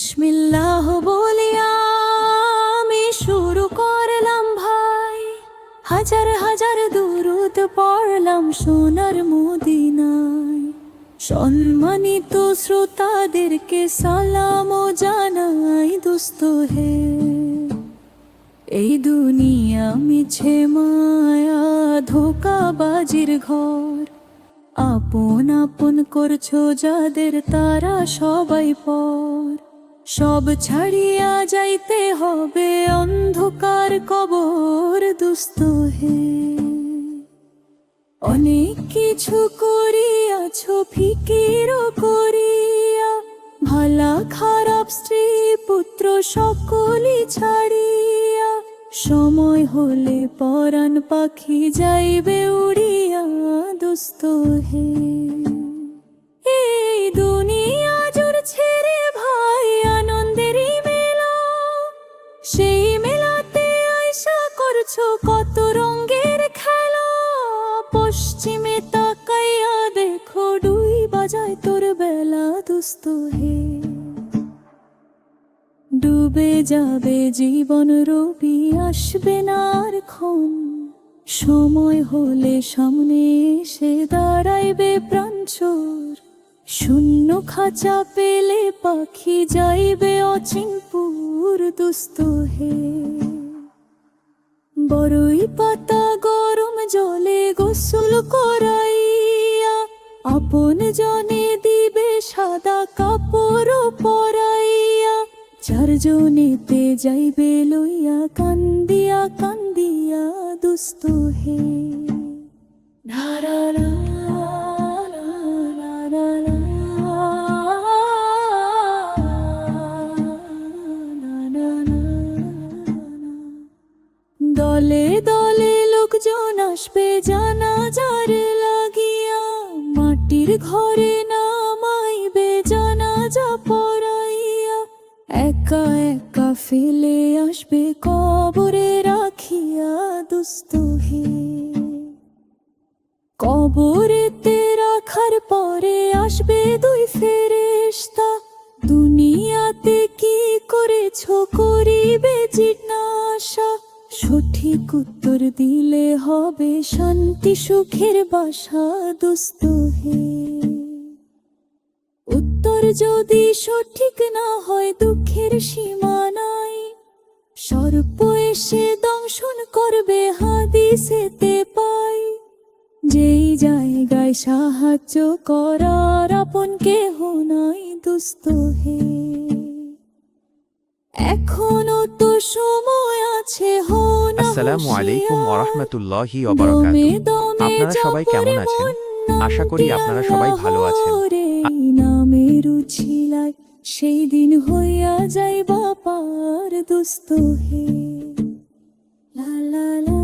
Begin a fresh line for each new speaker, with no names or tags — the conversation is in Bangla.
বিসমিল্লাহ বলিয়া আমি শুরু করলাম ভাই। হাজার হাজার দুরুদ পড়লাম সোনার মদিনায়। সম্মানিত শ্রোতাদেরকে সালাম জানাই, দোস্ত হে। এই দুনিয়া মিছে মায়া, ধোকাবাজির ঘর। আপন আপন করছ যাদের তারা সবাই পর। সব ছাড়িয়া যাইতে হবে অন্ধকার কবর দুস্থ হে। অনেক কিছু করিয়াছ, ফিকির করিয়া, ভালা খারাপ স্ত্রী পুত্র সকলই ছাড়িয়া, সময় হলে পরাণ পাখি যাইবে উড়িয়া দুস্ত হে। করছ কত রঙের খেলা? পশ্চিমে তাকাইয়া দেখো ডুই বাজায় তোর বেলা দুস্থ হে। ডুবে যাবে জীবন, রবি আসবে না আর ক্ষণ। সময় হলে সামনে এসে দাঁড়াইবে প্রাঞ্চর শূন্য খাঁচা পেলে পাখি যাইবে অচিনপুর দুস্থ হে। বড়ই পাতা গরম জলে গোসল করাইয়া, আপন জনে দিবে সাদা কাপড় পরাইয়া। চারজনেতে যাইবে লইয়া, কান্দিয়া কান্দিয়া দুস্থ হে। দলে দলে লোকজন আসবে জানাজার লাগিয়া। মাটির ঘরে নামাইবে জানা যা পড়াইয়া। একা একা ফেলে আসবে কবরে রাখিয়া দুস্থ হে কবরেতে রাখার পরে আসবে দুই ফেরেশতা। দুনিয়াতে কি করেছ, করিবে জিজ্ঞাসা উত্তর দিলে হবে শান্তি, সুখের বাসা, দুস্থ হে। উত্তর যদি সঠিক না হয়, দুঃখের সীমা নাই। সর্প এসে দংশন করবে, হাদিসেতে পাই। যেই জায়গায় সাহায্য করার আপন কেহ নাই, দুস্থ হে। এখনও তো সময় আছে হো না
আসসালামু আলাইকুম। ওরহমতুল্লাহি
দমে
ওবারাকাতুহু আপনারা সবাই কেমন আছেন? আশা করি আপনারা সবাই ভালো আছেন।
সেই দিন হইয়া যাইবা পার দুস্ত হে লা লা লা